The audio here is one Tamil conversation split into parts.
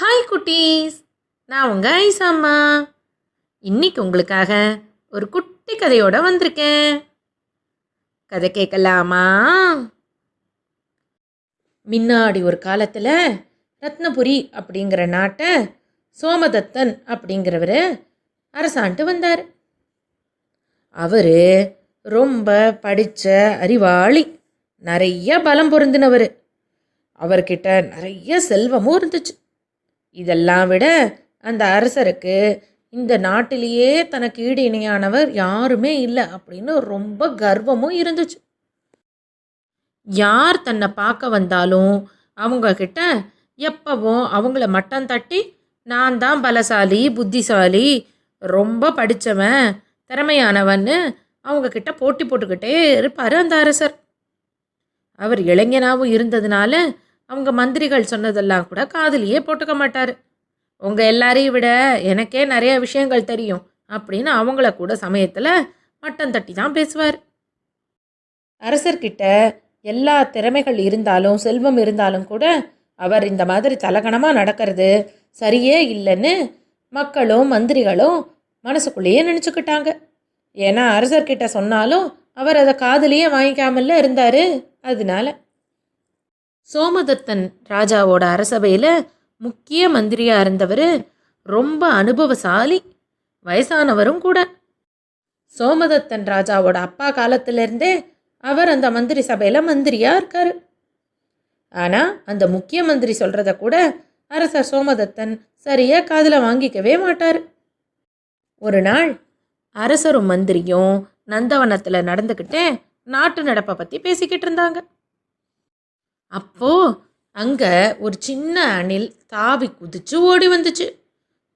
ஹாய் குட்டீஸ். நான் உங்கள் ஐசாம்மா இன்னைக்கு உங்களுக்காக ஒரு குட்டி கதையோட வந்திருக்கேன். கதை கேட்கலாமா? முன்னாடி ஒரு காலத்தில் ரத்னபுரி அப்படிங்கிற நாட்டை சோமதத்தன் அப்படிங்கிறவர் அரசாண்டு வந்தார். அவர் ரொம்ப படித்த அறிவாளி நிறைய பலம் பொருந்தினவர். அவர்கிட்ட நிறைய செல்வமும் இருந்துச்சு. இதெல்லாம் விட அந்த அரசருக்கு இந்த நாட்டிலேயே தனக்கு ஈடு இணையானவர் யாருமே இல்லை அப்படின்னு ரொம்ப கர்வமும் இருந்துச்சு. யார் தன்னை பார்க்க வந்தாலும் அவங்கக்கிட்ட எப்பவும் அவங்கள மட்டம் தட்டி நான் தான் பலசாலி புத்திசாலி ரொம்ப படித்தவன் திறமையானவன்னு அவங்கக்கிட்ட போட்டி போட்டுக்கிட்டே இருப்பார் அந்த அரசர். அவர் இளைஞனாகவும் இருந்ததுனால அவங்க மந்திரிகள் சொன்னதெல்லாம் கூட காதலியே போட்டுக்க மாட்டார். உங்கள் எல்லாரையும் விட எனக்கே நிறைய விஷயங்கள் தெரியும் அப்படின்னு அவங்கள கூட சமயத்தில் மட்டம் தட்டி தான் பேசுவார். அரசர்கிட்ட எல்லா திறமைகள் இருந்தாலும் செல்வம் இருந்தாலும் கூட அவர் இந்த மாதிரி தலகணமாக நடக்கிறது சரியே இல்லைன்னு மக்களும் மந்திரிகளும் மனசுக்குள்ளேயே நினச்சிக்கிட்டாங்க. ஏன்னா அரசர்கிட்ட சொன்னாலும் அவர் அதை காதலியே வாங்கிக்காமல இருந்தார். அதனால சோமதத்தன் ராஜாவோட அரசபையில் முக்கிய மந்திரியாக இருந்தவர் ரொம்ப அனுபவசாலி வயசானவரும் கூட. சோமதத்தன் ராஜாவோட அப்பா காலத்திலேருந்தே அவர் அந்த மந்திரி சபையில் மந்திரியாக இருக்கார். ஆனால் அந்த முக்கிய மந்திரி சொல்கிறத கூட அரசர் சோமதத்தன் சரியாக காதில் வாங்கிக்கவே மாட்டார். ஒரு நாள் அரசரும் மந்திரியும் நந்தவனத்தில் நடந்துக்கிட்டே நாட்டு நடப்பை பற்றி பேசிக்கிட்டு இருந்தாங்க. அப்போ அங்கே ஒரு சின்ன அணில் தாவி குதிச்சு ஓடி வந்துச்சு.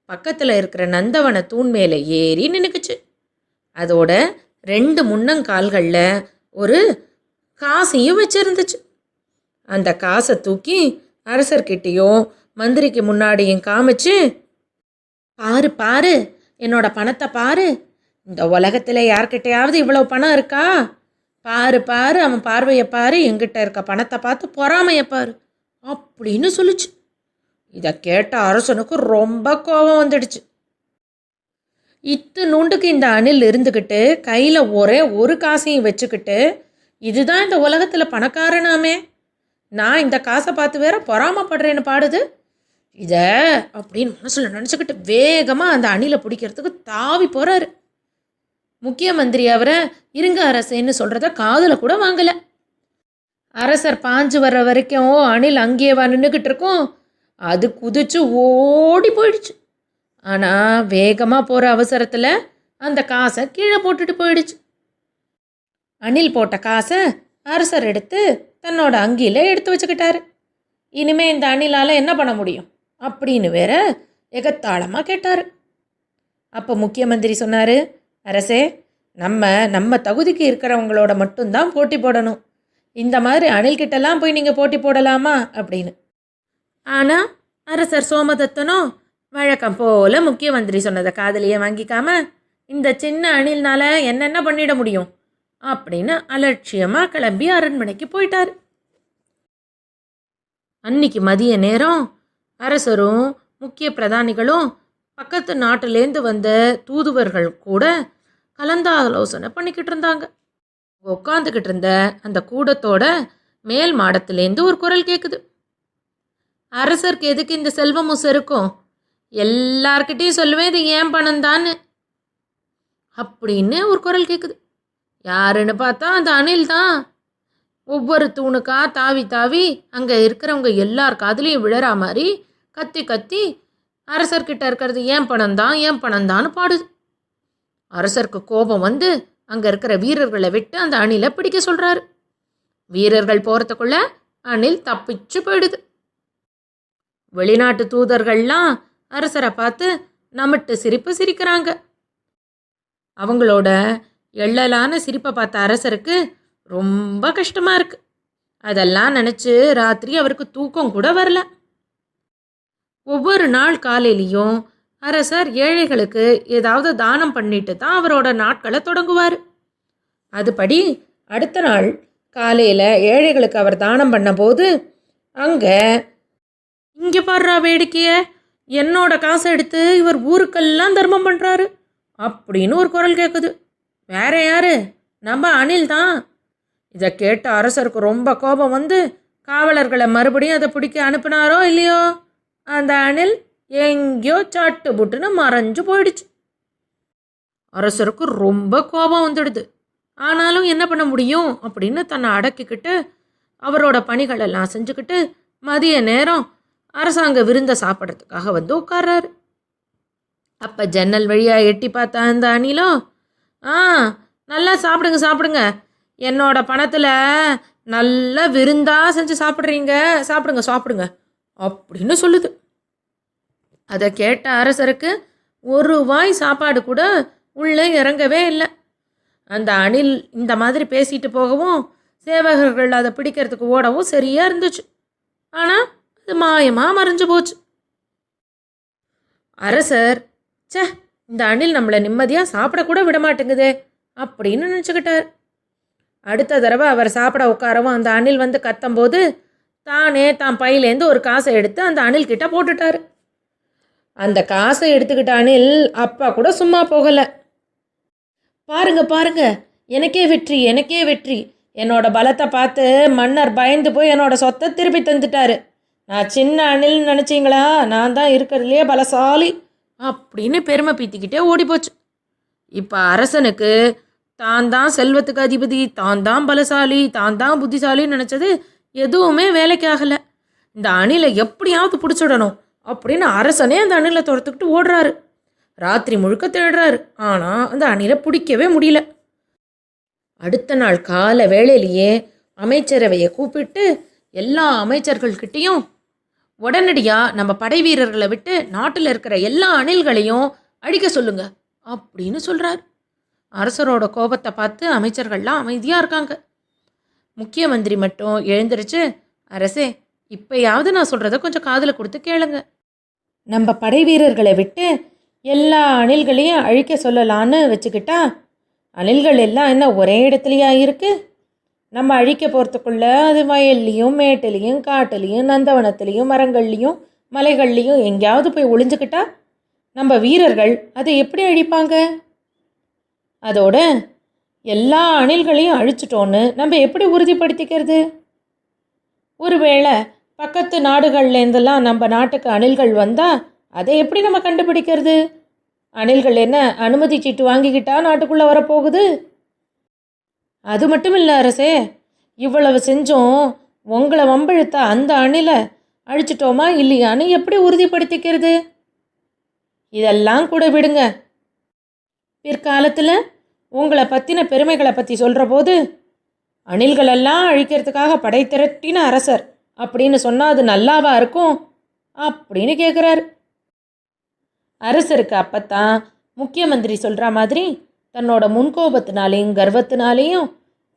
பக்கத்தில் இருக்கிற நந்தவன தூண் மேலே ஏறி நின்னுக்குச்சு. அதோட ரெண்டு முன்னங்கால்களில் ஒரு காசையும் வச்சிருந்துச்சு. அந்த காசை தூக்கி அரசர்கிட்டேயும் மந்திரிக்கு முன்னாடியும் காமிச்சு பாரு பாரு என்னோட பணத்தை பாரு. இந்த உலகத்தில் யார்கிட்டையாவது இவ்வளோ பணம் இருக்கா? பாரு பாரு அவன் பார்வையை பாரு எங்கிட்ட இருக்க பணத்தை பார்த்து பொறாமையை பாரு. அப்படின்னு சொல்லுச்சு. இதை கேட்ட அரசனுக்கு ரொம்ப கோபம் வந்துடுச்சு. இத்து நுண்டுக்கு இந்த அணில் இருந்துக்கிட்டு கையில் ஒரே ஒரு காசையும் வச்சுக்கிட்டு இதுதான் இந்த உலகத்தில் பணக்காரனாமே நான் இந்த காசை பார்த்து வேற பொறாமப்படுறேன்னு பாடுது. இதை அப்படின்னு மனசில் நினச்சிக்கிட்டு வேகமாக அந்த அணிலை பிடிக்கிறதுக்கு தாவி போகிறாரு முக்கிய மந்திரி அவரை இருங்க அரசேன்னு சொல்கிறத காதில் கூட வாங்கலை. அரசர் பாஞ்சு வர்ற வரைக்கும் அணில் அங்கேயே நின்றுக்கிட்டு இருக்கும். அது குதிச்சு ஓடி போயிடுச்சு. ஆனால் வேகமாக போகிற அவசரத்தில் அந்த காசை கீழே போட்டுட்டு போயிடுச்சு. அணில் போட்ட காசை அரசர் எடுத்து தன்னோட அங்கியில் எடுத்து வச்சுக்கிட்டாரு. இனிமே இந்த அணிலால் என்ன பண்ண முடியும்? அப்படின்னு வேற எகத்தாளமாக கேட்டார். அப்போ முக்கிய மந்திரி சொன்னார் அரசே நம்ம நம்ம தகுதிக்கு இருக்கிறவங்களோட மட்டும்தான் போட்டி போடணும். இந்த மாதிரி அணில்கிட்டலாம் போய் நீங்கள் போட்டி போடலாமா? அப்படின்னு. ஆனால் அரசர் சோமதத்தனோ வழக்கம் போல முக்கிய மந்திரி சொன்னதை காதலியை வாங்கிக்காம இந்த சின்ன அணில்னால என்னென்ன பண்ணிட முடியும்? அப்படின்னு அலட்சியமாக கிளம்பி அரண்மனைக்கு போயிட்டார். அன்னைக்கு மதிய நேரம் அரசரும் முக்கிய பிரதானிகளும் பக்கத்து நாட்டிலேருந்து வந்த தூதுவர்கள் கூட கலந்தாலோசனை பண்ணிக்கிட்டு இருந்தாங்க. உட்காந்துக்கிட்டு இருந்த அந்த கூடத்தோட மேல் மாடத்துலேருந்து ஒரு குரல் கேட்குது அரசருக்கு எதுக்கு இந்த செல்வமும் செருக்கும்? எல்லார்கிட்டையும் சொல்லுவேன் இது ஏன் பணம்தான்னு அப்படின்னு ஒரு குரல் கேட்குது யாருன்னு பார்த்தா அந்த அணில் தான். ஒவ்வொரு தூணுக்கா தாவி தாவி அங்கே இருக்கிறவங்க எல்லார் காதுலையும் விழறா மாதிரி கத்தி கத்தி அரசர்கிட்ட இருக்கிறது ஏன் பணம் தான் ஏன் பணம் தான்னு பாடுது. அரசருக்கு கோபம் வந்து அங்கே இருக்கிற வீரர்களை விட்டு அந்த அணிலை பிடிக்க சொல்கிறாரு வீரர்கள் போகிறதுக்குள்ள அணில் தப்பிச்சு போயிடுது. வெளிநாட்டு தூதர்கள்லாம் அரசரை பார்த்து நம்மட்டு சிரிப்பு சிரிக்கிறாங்க. அவங்களோட எள்ளலான சிரிப்பை பார்த்த அரசருக்கு ரொம்ப கஷ்டமாக இருக்கு. அதெல்லாம் நினச்சி ராத்திரி அவருக்கு தூக்கம் கூட வரல. ஒவ்வொரு நாள் காலையிலையும் அரசர் ஏழைகளுக்கு ஏதாவது தானம் பண்ணிட்டு தான் அவரோட நாட்களை தொடங்குவார். அதுபடி அடுத்த நாள் காலையில் ஏழைகளுக்கு அவர் தானம் பண்ணபோது அங்கே இங்கே பாடுறா வேடிக்கைய என்னோட காசை எடுத்து இவர் ஊருக்கெல்லாம் தர்மம் பண்ணுறாரு அப்படின்னு ஒரு குரல் கேட்குது வேற யாரு? நம்ம அனில் தான் இதை கேட்ட அரசருக்கு ரொம்ப கோபம் வந்து காவலர்களை மறுபடியும் அதை பிடிக்க அனுப்புனாரோ இல்லையோ? அந்த அணில் எங்கேயோ சாட்டு புட்டுன்னு மறைஞ்சு போயிடுச்சு. அரசருக்கு ரொம்ப கோபம் வந்துடுது. ஆனாலும் என்ன பண்ண முடியும் அப்படின்னு தன்னை அடக்கிக்கிட்டு அவரோட பணிகளெல்லாம் செஞ்சுக்கிட்டு மதிய நேரம் அரசாங்க விருந்தை சாப்பிட்றதுக்காக வந்து உட்கார்றாரு. அப்போ ஜன்னல் வழியாக எட்டி பார்த்தா அந்த அணிலோ ஆ நல்லா சாப்பிடுங்க சாப்பிடுங்க. என்னோட பணத்தில் நல்ல விருந்தாக செஞ்சு சாப்பிட்றீங்க. சாப்பிடுங்க சாப்பிடுங்க. அப்படின்னு சொல்லுது. அதை கேட்ட அரசருக்கு ஒரு வாய் சாப்பாடு கூட உள்ளே இறங்கவே இல்லை. அந்த அணில் இந்த மாதிரி பேசிட்டு போகவும் சேவகர்கள் அதை பிடிக்கிறதுக்கு ஓடவும் சரியாக இருந்துச்சு. ஆனால் அது மாயமாக மறைஞ்சு போச்சு. அரசர் ச்சே இந்த அணில் நம்மளை நிம்மதியாக சாப்பிடக்கூட விட மாட்டேங்குதே அப்படின்னு நினச்சிக்கிட்டார். அடுத்த தடவை அவர் சாப்பிட உட்காரவும் அந்த அணில் வந்து கத்தும்போது தானே தான் பையிலேருந்து ஒரு காசை எடுத்து அந்த அணில் கிட்ட போட்டுட்டார். அந்த காசை எடுத்துக்கிட்ட அணில் அப்பா கூட சும்மா போகலை. பாருங்க பாருங்க. எனக்கே வெற்றி எனக்கே வெற்றி. என்னோட பலத்தை பார்த்து மன்னர் பயந்து போய் என்னோட சொத்தை திருப்பி தந்துட்டாரு. நான் சின்ன அணில்னு நினச்சிங்களா? நான் தான் இருக்கிறதுலே பலசாலி அப்படின்னு பெருமை பீத்திக்கிட்டே ஓடி போச்சு இப்போ அரசனுக்கு தான் தான் செல்வத்துக்கு அதிபதி தான் தான் பலசாலி தான் தான் புத்திசாலின்னு நினச்சது எதுவுமே வேலைக்கு ஆகலை. இந்த அணிலை எப்படியாவது பிடிச்சிடணும். அப்படின்னு அரசனே அந்த அணிலை துரத்துக்கிட்டு ஓடுறாரு. ராத்திரி முழுக்க தேடுறாரு. ஆனால் அந்த அணிலை பிடிக்கவே முடியல. அடுத்த நாள் கால வேளையிலேயே அமைச்சரவையை கூப்பிட்டு எல்லா அமைச்சர்கள்கிட்டேயும் உடனடியாக நம்ம படை வீரர்களை விட்டு நாட்டில் இருக்கிற எல்லா அணில்களையும் அழிக்க சொல்லுங்க அப்படின்னு சொல்கிறார் அரசரோட கோபத்தை பார்த்து அமைச்சர்கள்லாம் அமைதியாக இருக்காங்க. முக்கிய மந்திரி மட்டும் எழுந்திருச்சு அரசே இப்போயாவது நான் சொல்கிறத கொஞ்சம் காதில் கொடுத்து கேளுங்க. நம்ம படை வீரர்களை விட்டு எல்லா அணில்களையும் அழிக்க சொல்லலான்னு வச்சுக்கிட்டா அணில்கள் எல்லாம் என்ன ஒரே இடத்துலையா இருக்கு? நம்ம அழிக்க போகிறதுக்குள்ள அது வயல்லையும் மேட்டுலேயும் காட்டுலேயும் நந்தவனத்துலேயும் மரங்கள்லேயும் மலைகள்லேயும் எங்கேயாவது போய் ஒளிஞ்சுக்கிட்டா நம்ம வீரர்கள் அதை எப்படி அழிப்பாங்க? அதோட எல்லா அணில்களையும் அழிச்சிட்டோன்னு நம்ம எப்படி உறுதிப்படுத்திக்கிறது? ஒருவேளை பக்கத்து நாடுகள்லேருந்தெல்லாம் நம்ம நாட்டுக்கு அணில்கள் வந்தால் அதை எப்படி நம்ம கண்டுபிடிக்கிறது? அணில்கள் என்ன அனுமதி சீட்டு வாங்கிக்கிட்டா நாட்டுக்குள்ளே வரப்போகுது? அது மட்டும் இல்லை அரசே இவ்வளவு செஞ்சோம் உங்களை வம்பிழுத்த அந்த அணிலை அழிச்சிட்டோமா இல்லையான்னு எப்படி உறுதிப்படுத்திக்கிறது? இதெல்லாம் கூட விடுங்க. பிற்காலத்தில் உங்களை பற்றின பெருமைகளை பற்றி சொல்கிற போது அணில்களெல்லாம் அழிக்கிறதுக்காக படை திரட்டின அரசர். அப்படின்னு சொன்னால் அது நல்லாவா இருக்கும்? அப்படின்னு கேட்குறாரு அரசருக்கு அப்பத்தான் முக்கியமந்திரி சொல்கிற மாதிரி தன்னோட முன்கோபத்தினாலேயும் கர்வத்தினாலேயும்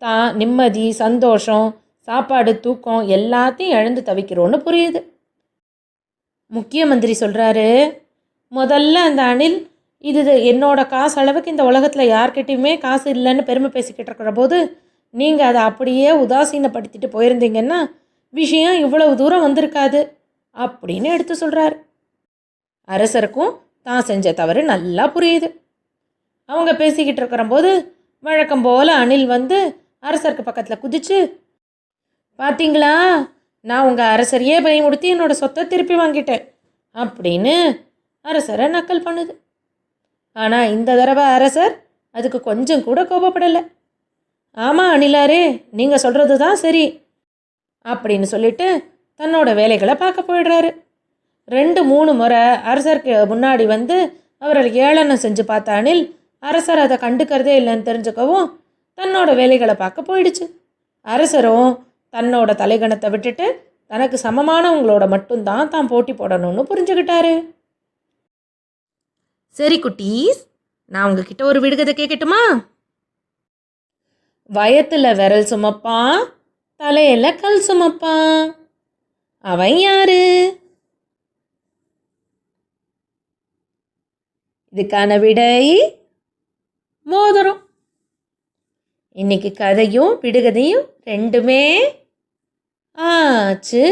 தான் நிம்மதி சந்தோஷம் சாப்பாடு தூக்கம் எல்லாத்தையும் இழந்து தவிக்கிறோன்னு புரியுது. முக்கிய மந்திரி சொல்கிறாரு முதல்ல அந்த அணில் இது என்னோட காசு அளவுக்கு இந்த உலகத்தில் யார்கிட்டையுமே காசு இல்லைன்னு பெருமை பேசிக்கிட்டு இருக்கிற போது நீங்கள் அதை அப்படியே உதாசீனப்படுத்திட்டு போயிருந்தீங்கன்னா விஷயம் இவ்வளவு தூரம் வந்திருக்காது அப்படின்னு எடுத்து சொல்கிறார் அரசருக்கும் தான் செஞ்ச தவறு நல்லா புரியுது. அவங்க பேசிக்கிட்டு இருக்கிறம்போது வழக்கம் போல் அணில் வந்து அரசருக்கு பக்கத்தில் குதிச்சு பார்த்தீங்களா நான் உங்கள் அரசரையே பயமுடுத்தி என்னோட சொத்தை திருப்பி வாங்கிட்டேன் அப்படின்னு அரசரை நக்கல் பண்ணுது. ஆனால் இந்த தடவை அரசர் அதுக்கு கொஞ்சம் கூட கோபப்படலை. ஆமாம் அணிலாரே நீங்கள் சொல்கிறது தான் சரி. அப்படின்னு சொல்லிட்டு தன்னோட வேலைகளை பார்க்க போயிடுறாரு. ரெண்டு மூணு முறை அரசருக்கு முன்னாடி வந்து அவரை ஏளனம் செஞ்சு பார்த்தானில் அரசர் அதை கண்டுக்கிறதே இல்லைன்னு தெரிஞ்சுக்கவும் தன்னோட வேலைகளை பார்க்க போயிடுச்சு. அரசரும் தன்னோட தலைகணத்தை விட்டுட்டு தனக்கு சமமானவங்களோட மட்டும்தான் தான் போட்டி போடணும்னு புரிஞ்சுக்கிட்டாரு. சரி குட்டீஸ் நான் உங்ககிட்ட ஒரு விடுகதை கேட்கட்டுமா வயத்தில் விரல் சுமப்பான் தலையில கல் சுமப்பான் அவன் யாரு? இதுக்கான விடை மோதிரம். இன்னைக்கு கதையும் விடுகதையும் ரெண்டுமே ஆச்சு.